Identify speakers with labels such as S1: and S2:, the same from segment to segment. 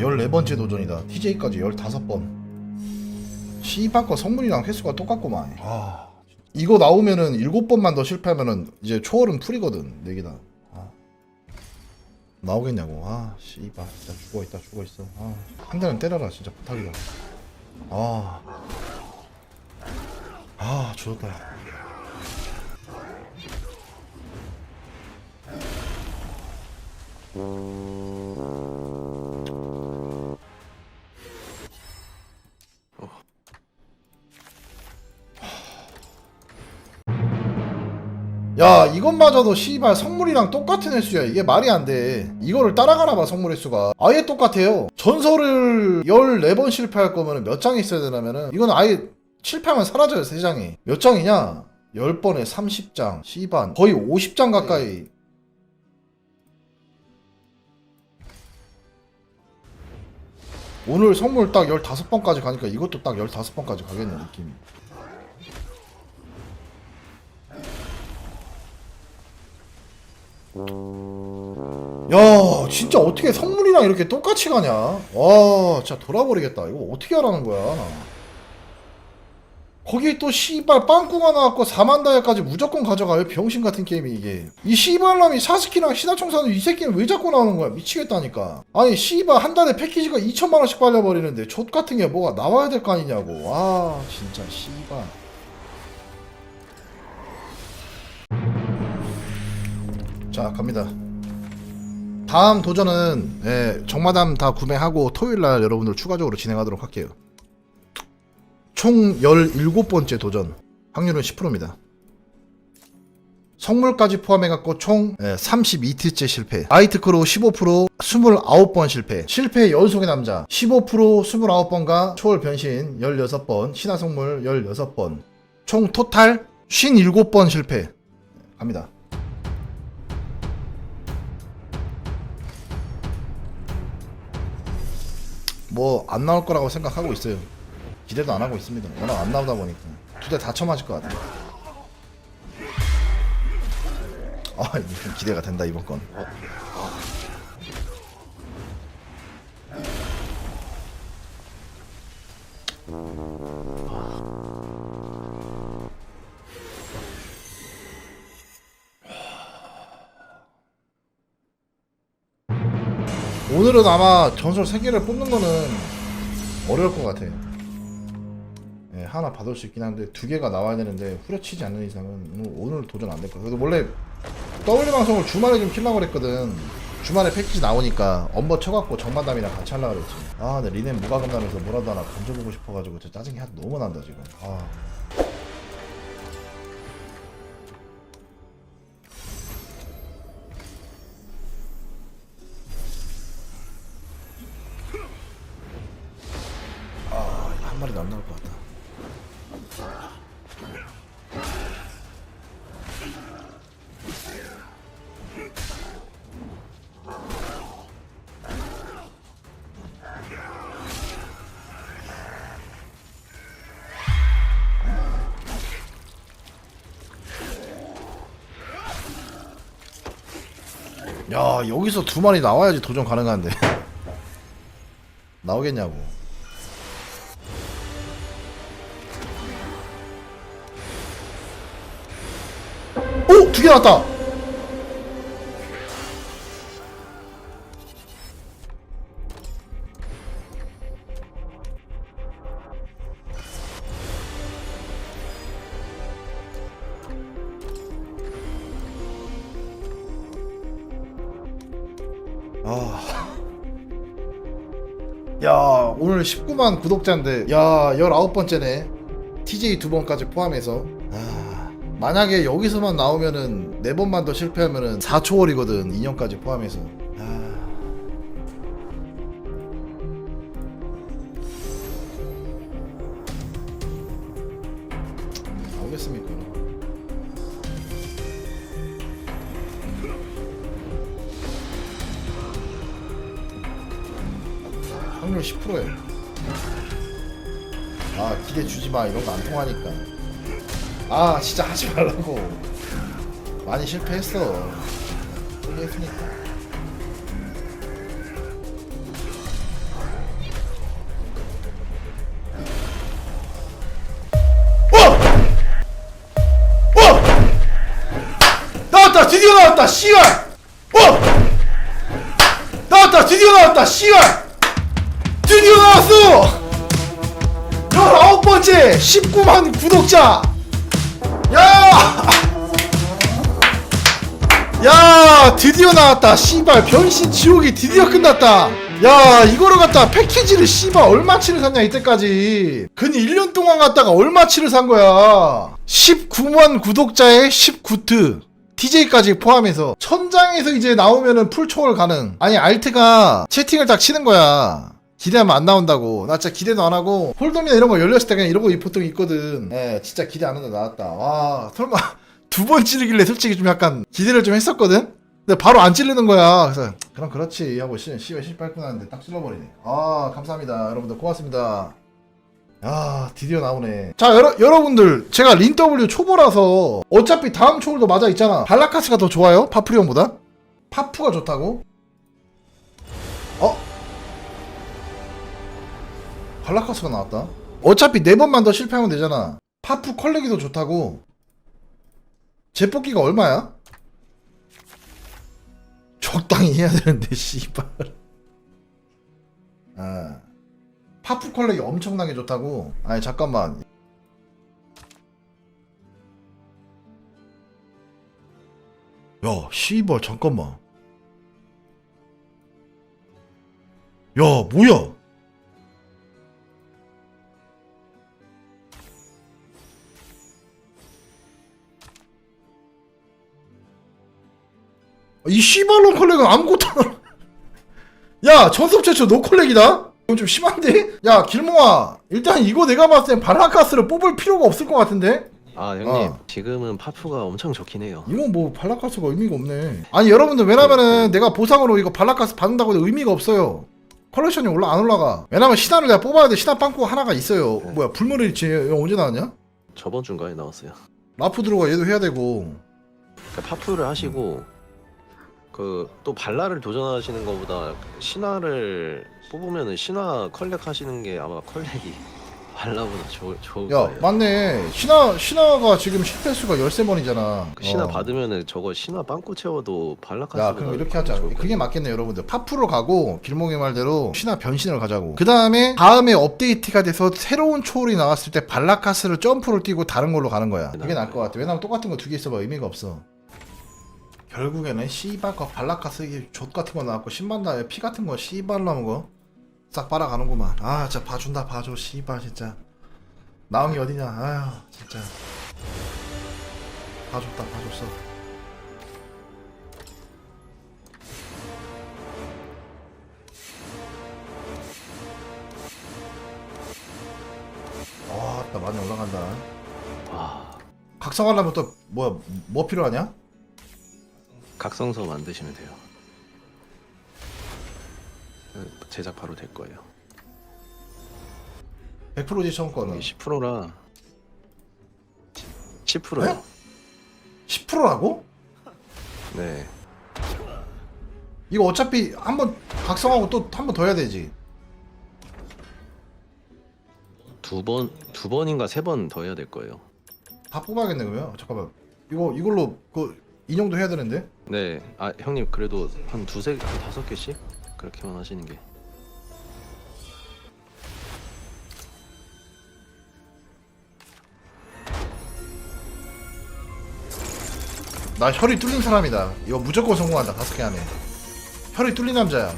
S1: 14번째 도전이다. TJ까지 15번. 씨발 거 선물이랑 횟수가 똑같구만. 아 이거 나오면은 7번만 더 실패하면은 이제 초월은 풀이거든 4개다. 아. 나오겠냐고. 아 씨발 진짜 죽어 있다 죽어 있어. 아. 한 대는 때려라 진짜 부탁이다. 아. 아 죽었다 야 이것마저도 씨발 선물이랑 똑같은 횟수야. 이게 말이 안 돼. 이거를 따라가나봐 선물 횟수가. 아예 똑같아요. 전설을 14번 실패할 거면 몇장 있어야 되냐면은 이건 아예 실패하면 사라져요 3장이. 몇 장이냐? 10번에 30장 씨반 거의 50장 가까이. 오늘 선물 딱 15번까지 가니까 이것도 딱 15번까지 가겠네 느낌이 야 진짜 어떻게 선물이랑 이렇게 똑같이 가냐? 와 진짜 돌아버리겠다. 이거 어떻게 하라는 거야 거기 또 씨발 빵꾸가 나왔고 4만 다이아까지 무조건 가져가요 병신 같은 게임이 이게. 이 씨발놈이 사스키랑 신화청사는 이 새끼는 왜 자꾸 나오는 거야? 미치겠다니까. 아니 씨발 한 달에 패키지가 2천만 원씩 빨려버리는데 족 같은 게 뭐가 나와야 될 거 아니냐고. 아 진짜 씨발 자 갑니다. 다음 도전은 예, 정마담 다 구매하고 토요일날 여러분들 추가적으로 진행하도록 할게요. 총 17번째 도전. 확률은 10%입니다. 성물까지 포함해갖고 총 32트째 실패. 아이트크로 15% 29번 실패. 실패 연속의 남자. 15% 29번과 초월 변신 16번 신화성물 16번. 총 토탈 57번 실패. 갑니다 뭐 안 나올 거라고 생각하고 있어요. 기대도 안 하고 있습니다. 워낙 안 나오다 보니까 두 대 다 쳐맞을 것 같아요. 아, 좀 기대가 된다 이번 건. 오늘은 아마 전설 3개를 뽑는 거는 어려울 것 같아. 예, 하나 받을 수 있긴 한데 두 개가 나와야 되는데 후려치지 않는 이상은 오늘, 오늘 도전 안 될 거야. 그래도 원래 W 방송을 주말에 좀 키려고 그랬거든. 주말에 패키지 나오니까 엄버 쳐갖고 정만담이랑 같이 하려고 그랬지. 아, 근데 리넨 무과금 나면서 뭐라도 하나 던져보고 싶어가지고 진짜 짜증이 한 너무 난다 지금. 아. 아, 야 여기서 두 마리 나와야지 도전 가능한데 나오겠냐고 오! 두 개 나왔다! 아. 야, 오늘 19만 구독자인데, 야, 19번째네. TJ 두 번까지 포함해서. 아, 만약에 여기서만 나오면은, 네 번만 더 실패하면은 4초월이거든. 2년까지 포함해서. 아. 나오겠습니까? 확률 10%예요. 아 기대 주지 마 이런 거 안 통하니까. 아 진짜 하지 말라고. 많이 실패했어. 실패했으니까. 드디어 나왔다 씨발 어 나왔다 드디어 나왔다 씨발 나왔어 19번째 19만 구독자! 야! 야 드디어 나왔다. 씨발 변신 지옥이 드디어 끝났다. 야 이거를 갖다 패키지를 씨발 얼마치를 샀냐 이때까지. 근 1년 동안 갖다가 얼마치를 산 거야. 19만 구독자에 19트. TJ까지 포함해서 천장에서 이제 나오면은 풀초월 가능. 아니 알트가 채팅을 딱 치는 거야 기대하면 안 나온다고. 나 진짜 기대도 안 하고 홀덤이나 이런 거 열렸을 때 그냥 이러고 보통 있거든. 예 진짜 기대 안 한다 나왔다. 와 설마 두 번 찌르길래 솔직히 좀 약간 기대를 좀 했었거든? 근데 바로 안 찌르는 거야. 그래서 그럼 그렇지. 하고 씨, 씨발 씨발꾼 하는데 딱 찔러버리네. 아 감사합니다. 여러분들 고맙습니다. 야 드디어 나오네. 자 여러, 여러분들 제가 린 W 초보라서 어차피 다음 초월도 맞아 있잖아. 발라카스가 더 좋아요? 파프리온보다? 파프가 좋다고 발라카스가 나왔다? 어차피 네 번만 더 실패하면 되잖아. 파프 컬렉이 더 좋다고. 제뽑기가 얼마야? 적당히 해야 되는데 씨발. 아 파프 컬렉이 엄청나게 좋다고. 아니 잠깐만. 야 씨발 잠깐만. 야 뭐야 이 씨발로 컬렉은 아무것도 안- 야 전섭 최초 노컬렉이다? 이건 좀 심한데? 야 길몽아 일단 이거 내가 봤을 땐 발라카스를 뽑을 필요가 없을 것 같은데?
S2: 아 형님
S1: 어.
S2: 지금은 파프가 엄청 좋긴 해요
S1: 이건 뭐 발라카스가 의미가 없네 아니 여러분들 왜냐면은 내가 보상으로 이거 발라카스 받는다고 해도 의미가 없어요 컬렉션이 올라 안 올라가 왜냐면 신화를 내가 뽑아야 돼 신화 빵꾸가 하나가 있어요
S2: 네.
S1: 뭐야 지 이거 언제 나왔냐?
S2: 저번 주인가에 나왔어요
S1: 라프 들어가 얘도 해야 되고
S2: 그러니까 파프를 하시고 그 또 발라를 도전하시는 것보다 신화를 뽑으면은 신화 컬렉 하시는 게 아마 컬렉이 발라보다 좋, 좋을
S1: 야
S2: 거예요.
S1: 맞네. 신화 신화가 지금 실패수가 13번이잖아.
S2: 그 신화
S1: 어.
S2: 받으면은 저거 신화 빵꾸 채워도 발라카스보다
S1: 야 그럼 이렇게 하자.
S2: 좋을
S1: 그게
S2: 거예요.
S1: 맞겠네 여러분들. 파프로 가고 길몽의 말대로 신화 변신을 가자고. 그 다음에 다음에 업데이트가 돼서 새로운 초월이 나왔을 때 발라카스를 점프를 뛰고 다른 걸로 가는 거야. 그게 나을 것 같아. 왜냐면 똑같은 거 두 개 있어봐. 의미가 없어 결국에는 씨발 거 발라카스 이게 족 같은 거 나왔고 신발 다음에 피 같은 거 씨발 나온 거싹 빨아가는구만 아 진짜 봐준다 봐줘 씨발 진짜 나온 게 어디냐 아휴 진짜 봐줬다 봐줬어 와, 나 많이 올라간다.
S2: 와
S1: 각성하려면 또 뭐야? 뭐 필요하냐?
S2: 각성서 만드시면 돼요 제작 바로 될 거예요
S1: 100%지 처음 거는.
S2: 10%라 10%요
S1: 10%라고?
S2: 네
S1: 이거 어차피 한번 각성하고 또 한 번 더 해야 되지.
S2: 두 번, 두 번인가 세 번 더 해야 될 거예요.
S1: 다 뽑아야겠네 그러면. 잠깐만. 이거 이걸로 그 인용도 해야 되는데.
S2: 네, 아 형님 그래도 한 두세, 한 다섯 개씩 그렇게만 하시는 게.
S1: 나 혈이 뚫린 사람이다. 이거 무조건 성공한다. 다섯 개 안에. 혈이 뚫린 남자야.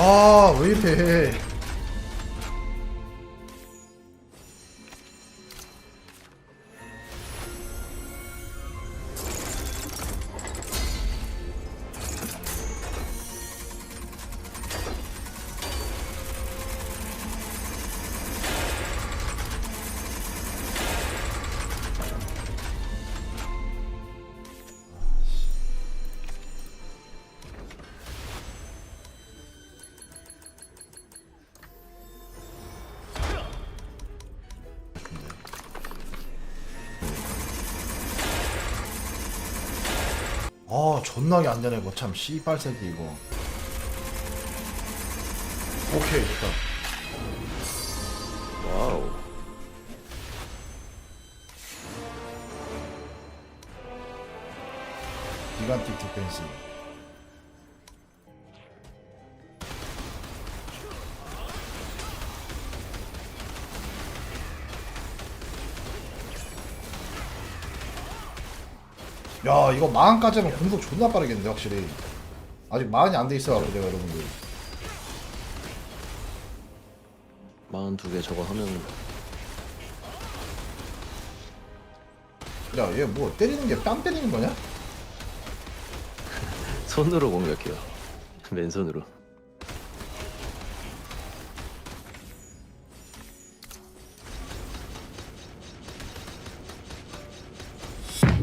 S1: 아, 왜 이래. 아 존나게 안 되네. 이거 참 씨발새끼 이거. 오케이 됐다.
S2: 와우.
S1: 기간틱 디펜스 야 이거 마흔까지 하면 공속 존나 빠르겠는데 확실히 아직 마흔이 안 돼 있어가지고 내가 여러분들
S2: 마흔 두개 저거 하면
S1: 야 얘 뭐 때리는 게 뺨 때리는 거냐?
S2: 손으로 공격해요. 맨손으로.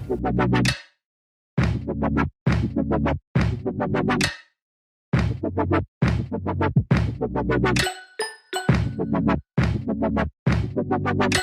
S2: Thank you. Thank you.